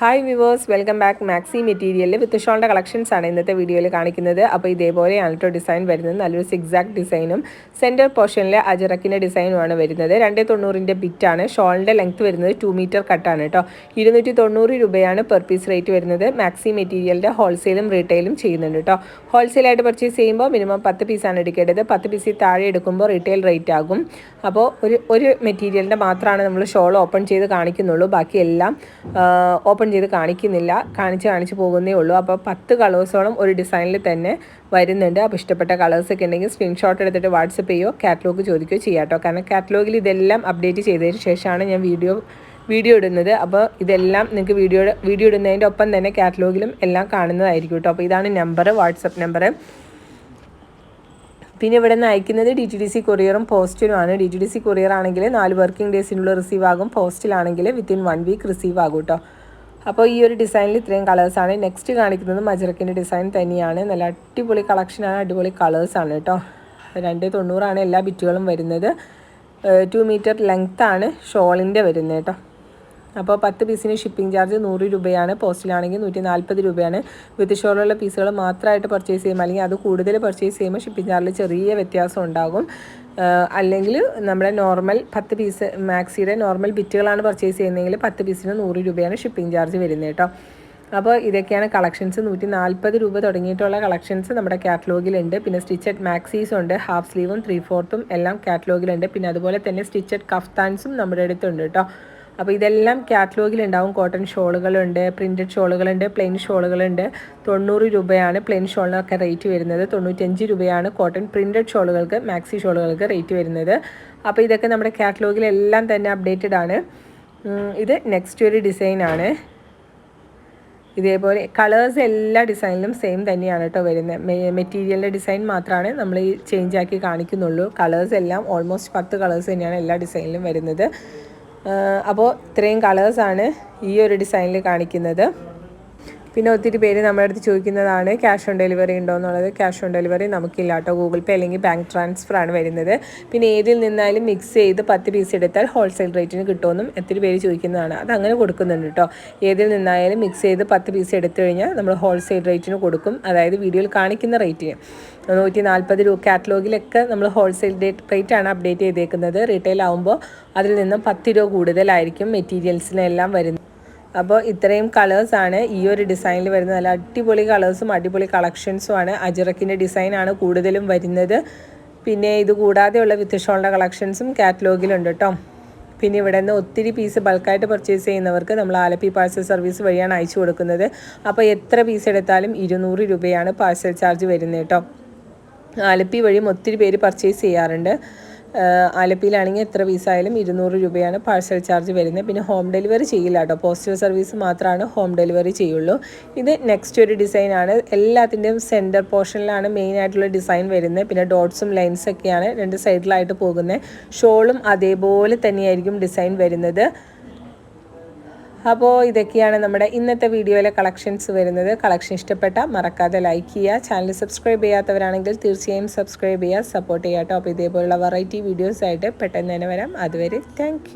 Hi viewers welcome back maxi മെറ്റീരിയലിൽ with ഷോളിന്റെ collections ആണ് ഇന്നത്തെ വീഡിയോയിൽ കാണിക്കുന്നത്. അപ്പോൾ ഇതേപോലെയാണ് കേട്ടോ ഡിസൈൻ വരുന്നത്. നല്ലൊരു സിക്സാക്ട് ഡിസൈനും സെന്റർ പോർഷനിൽ അജറക്കിന്റെ ഡിസൈനുമാണ് വരുന്നത്. രണ്ട് തൊണ്ണൂറിന്റെ ബിറ്റാണ് ഷോളിന്റെ ലെങ്ത് വരുന്നത് ടു മീറ്റർ കട്ടാണ് കേട്ടോ ഇരുന്നൂറ്റി തൊണ്ണൂറ് രൂപയാണ് പെർ പീസ് റേറ്റ് വരുന്നത്. മാക്സി മെറ്റീരിയലിന്റെ ഹോൾസെയിലും റീറ്റെയിലും ചെയ്യുന്നുണ്ട് കേട്ടോ ഹോൾസെയിലായിട്ട് പർച്ചേസ് ചെയ്യുമ്പോൾ മിനിമം പത്ത് പീസാണ് എടുക്കേണ്ടത്. പത്ത് പീസിൽ താഴെ എടുക്കുമ്പോൾ റീറ്റെയിൽ റേറ്റ് ആകും. അപ്പോൾ ഒരു ഒരു മെറ്റീരിയലിന്റെ മാത്രമാണ് നമ്മൾ ഷോൾ ഓപ്പൺ ചെയ്ത് കാണിക്കുന്നുള്ളൂ. ബാക്കിയെല്ലാം ഓപ്പൺ ചെയ്ത് കാണിക്കുന്നില്ല. കാണിച്ച് കാണിച്ച് പോകുന്നേ ഉള്ളൂ. അപ്പോൾ പത്ത് കളേഴ്സോളം ഒരു ഡിസൈനിൽ തന്നെ വരുന്നുണ്ട്. അപ്പോൾ ഇഷ്ടപ്പെട്ട കളേഴ്സൊക്കെ ഉണ്ടെങ്കിൽ സ്ക്രീൻഷോട്ട് എടുത്തിട്ട് വാട്സപ്പ് ചെയ്യോ കാറ്റലോഗ് ചോദിക്കുകയോ ചെയ്യാം കേട്ടോ. കാരണം കാറ്റലോഗിൽ ഇതെല്ലാം അപ്ഡേറ്റ് ചെയ്തതിന് ശേഷമാണ് ഞാൻ വീഡിയോ വീഡിയോ ഇടുന്നത്. അപ്പോൾ ഇതെല്ലാം നിങ്ങൾക്ക് വീഡിയോ വീഡിയോ ഇടുന്നതിന്റെ ഒപ്പം തന്നെ കാറ്റലോഗിലും എല്ലാം കാണുന്നതായിരിക്കും കേട്ടോ. അപ്പോൾ ഇതാണ് നമ്പർ വാട്സപ്പ് നമ്പർ പിന്നെ ഇവിടെ നിന്ന് അയക്കുന്നത് ഡി ടി ഡി സി കൊറിയറും പോസ്റ്റിലുമാണ് D T D C courier ആണെങ്കിൽ നാല് വർക്കിംഗ് ഡേയ്സിനുള്ള റിസീവ് ആകും. പോസ്റ്റിലാണെങ്കിൽ വിത്തിൻ വൺ വീക്ക് റിസീവ് ആകും കേട്ടോ. അപ്പോൾ ഈ ഒരു ഡിസൈനിൽ ഇത്രയും കളേഴ്സാണ് നെക്സ്റ്റ് കാണിക്കുന്നത് മജറക്കിന്റെ ഡിസൈൻ തന്നെയാണ്. നല്ല അടിപൊളി കളക്ഷനാണ് അടിപൊളി കളേഴ്സാണ് കേട്ടോ. രണ്ട് തൊണ്ണൂറാണ് എല്ലാ ബിറ്റുകളും വരുന്നത്. ടു മീറ്റർ ലെങ്ത്താണ് ഷോളിന്റെ വരുന്നത് കേട്ടോ. അപ്പോൾ പത്ത് പീസിന് ഷിപ്പിംഗ് ചാർജ് നൂറ് രൂപയാണ്. പോസ്റ്റിലാണെങ്കിൽ നൂറ്റി നാൽപ്പത് രൂപയാണ്. വിത്ത് ഷോളുള്ള പീസുകൾ മാത്രമായിട്ട് പർച്ചേസ് ചെയ്യുമ്പോൾ അല്ലെങ്കിൽ അത് കൂടുതൽ പർച്ചേസ് ചെയ്യുമ്പോൾ ഷിപ്പിംഗ് ചാർജിൽ ചെറിയ വ്യത്യാസം ഉണ്ടാകും. അല്ലെങ്കിൽ നമ്മുടെ നോർമൽ പത്ത് പീസ് മാക്സിയുടെ നോർമൽ ബിറ്റുകളാണ് പർച്ചേസ് ചെയ്യുന്നതെങ്കിൽ പത്ത് പീസിന് നൂറ് രൂപയാണ് ഷിപ്പിംഗ് ചാർജ് വരുന്നത് കേട്ടോ. അപ്പോൾ ഇതൊക്കെയാണ് കളക്ഷൻസ് നൂറ്റി നാൽപ്പത് രൂപ തുടങ്ങിയിട്ടുള്ള കളക്ഷൻസ് നമ്മുടെ കാറ്റലോഗിലുണ്ട് പിന്നെ സ്റ്റിച്ചഡ് മാക്സീസ് ഉണ്ട് ഹാഫ് സ്ലീവും ത്രീ ഫോർത്തും എല്ലാം കാറ്റലോഗിലുണ്ട് പിന്നെ അതുപോലെ തന്നെ സ്റ്റിച്ചഡ് കഫ്താൻസും നമ്മുടെ അടുത്തുണ്ട് കേട്ടോ. അപ്പോൾ ഇതെല്ലാം കാറ്റലോഗിലുണ്ടാവും. കോട്ടൺ ഷോളുകളുണ്ട് പ്രിന്റഡ് ഷോളുകളുണ്ട് പ്ലെയിൻ ഷോളുകളുണ്ട്. തൊണ്ണൂറ് രൂപയാണ് പ്ലെയിൻ ഷോളിനൊക്കെ റേറ്റ് വരുന്നത്. തൊണ്ണൂറ്റഞ്ച് രൂപയാണ് കോട്ടൺ പ്രിന്റഡ് ഷോളുകൾക്ക് മാക്സി ഷോളുകൾക്ക് റേറ്റ് വരുന്നത്. അപ്പോൾ ഇതൊക്കെ നമ്മുടെ കാറ്റലോഗിലെല്ലാം തന്നെ അപ്ഡേറ്റഡ് ആണ്. ഇത് നെക്സ്റ്റ് ഒരു ഡിസൈനാണ് ഇതേപോലെ കളേഴ്സ് എല്ലാ ഡിസൈനിലും സെയിം തന്നെയാണ് കേട്ടോ വരുന്നത്. മെറ്റീരിയലിന്റെ ഡിസൈൻ മാത്രമാണ് നമ്മൾ ഈ ചേഞ്ച് ആക്കി കാണിക്കുന്നുള്ളൂ. കളേഴ്സ് എല്ലാം ഓൾമോസ്റ്റ് പത്ത് കളേഴ്സ് തന്നെയാണ് എല്ലാ ഡിസൈനിലും വരുന്നത്. അപ്പോൾ ഇത്രയും കളേഴ്സാണ് ഈ ഒരു ഡിസൈനിൽ കാണിക്കുന്നത്. പിന്നെ ഒത്തിരി പേര് നമ്മുടെ അടുത്ത് ചോദിക്കുന്നതാണ് ക്യാഷ് ഓൺ ഡെലിവറി ഉണ്ടോ? എന്നുള്ളത്. ക്യാഷ് ഓൺ ഡെലിവറി നമുക്കില്ല കേട്ടോ. ഗൂഗിൾ പേ അല്ലെങ്കിൽ ബാങ്ക് ട്രാൻസ്ഫർ ആണ് വരുന്നത്. പിന്നെ ഏതിൽ നിന്നാലും മിക്സ് ചെയ്ത് പത്ത് പീസ് എടുത്താൽ ഹോൾസെയിൽ റേറ്റിന് കിട്ടുമെന്നും ഒത്തിരി പേര് ചോദിക്കുന്നതാണ്. അത് അങ്ങനെ കൊടുക്കുന്നുണ്ട് കേട്ടോ. ഏതിൽ നിന്നായാലും മിക്സ് ചെയ്ത് പത്ത് പീസ് എടുത്തു കഴിഞ്ഞാൽ നമ്മൾ ഹോൾസെയിൽ റേറ്റിന് കൊടുക്കും. അതായത് വീഡിയോയിൽ കാണിക്കുന്ന റേറ്റിന് നൂറ്റി നാൽപ്പത് രൂപ കാറ്റലോഗിലൊക്കെ നമ്മൾ ഹോൾസെയിൽ റേറ്റ് ആണ് അപ്ഡേറ്റ് ചെയ്തേക്കുന്നത്. റീറ്റെയിൽ ആകുമ്പോൾ അതിൽ നിന്നും പത്ത് രൂപ കൂടുതലായിരിക്കും മെറ്റീരിയൽസിനെല്ലാം വരുന്നത്. അപ്പോൾ ഇത്രയും കളേഴ്സാണ് ഈ ഒരു ഡിസൈനിൽ വരുന്നത്. നല്ല അടിപൊളി കളേഴ്സും അടിപൊളി കളക്ഷൻസും ആണ് അജറക്കിന്റെ ഡിസൈനാണ് കൂടുതലും വരുന്നത്. പിന്നെ ഇത് കൂടാതെയുള്ള വിത്ത് ഷോളിന്റെ കളക്ഷൻസും കാറ്റലോഗിലുണ്ട് കേട്ടോ. പിന്നെ ഇവിടെ നിന്ന് ഒത്തിരി പീസ് ബൾക്കായിട്ട് പർച്ചേസ് ചെയ്യുന്നവർക്ക് നമ്മൾ ആലപ്പി പാഴ്സൽ സർവീസ് വഴിയാണ് അയച്ചു കൊടുക്കുന്നത്. അപ്പോൾ എത്ര പീസ് എടുത്താലും ഇരുന്നൂറ് രൂപയാണ് പാഴ്സൽ ചാർജ് വരുന്നത് കേട്ടോ. ആലപ്പി വഴിയും ഒത്തിരി പേര് പർച്ചേസ് ചെയ്യാറുണ്ട്. ആലപ്പിയിലാണെങ്കിൽ എത്ര പീസായാലും ഇരുന്നൂറ് രൂപയാണ് പാഴ്സൽ ചാർജ് വരുന്നത്. പിന്നെ ഹോം ഡെലിവറി ചെയ്യില്ല കേട്ടോ. പോസ്റ്റൽ സർവീസ് മാത്രമാണ് ഹോം ഡെലിവറി ചെയ്യുള്ളൂ. ഇത് നെക്സ്റ്റ് ഒരു ഡിസൈനാണ് എല്ലാത്തിന്റെയും സെന്റർ പോർഷനിലാണ് മെയിൻ ആയിട്ടുള്ള ഡിസൈൻ വരുന്നത്. പിന്നെ ഡോട്ട്സും ലൈൻസൊക്കെയാണ് രണ്ട് സൈഡിലായിട്ട് പോകുന്നത്. ഷോളും അതേപോലെ തന്നെയായിരിക്കും ഡിസൈൻ വരുന്നത്. അപ്പോൾ ഇതൊക്കെയാണ് നമ്മുടെ ഇന്നത്തെ വീഡിയോയിലെ കളക്ഷൻസ് വരുന്നത്. കളക്ഷൻ ഇഷ്ടപ്പെട്ട മറക്കാതെ ലൈക്ക് ചെയ്യുക. ചാനൽ സബ്സ്ക്രൈബ് ചെയ്യാത്തവരാണെങ്കിൽ തീർച്ചയായും സബ്സ്ക്രൈബ് ചെയ്യുക. സപ്പോർട്ട് ചെയ്യാം കേട്ടോ. അപ്പോൾ ഇതേപോലുള്ള വെറൈറ്റി വീഡിയോസായിട്ട് പെട്ടെന്ന് തന്നെ വരാം. അതുവരെ താങ്ക്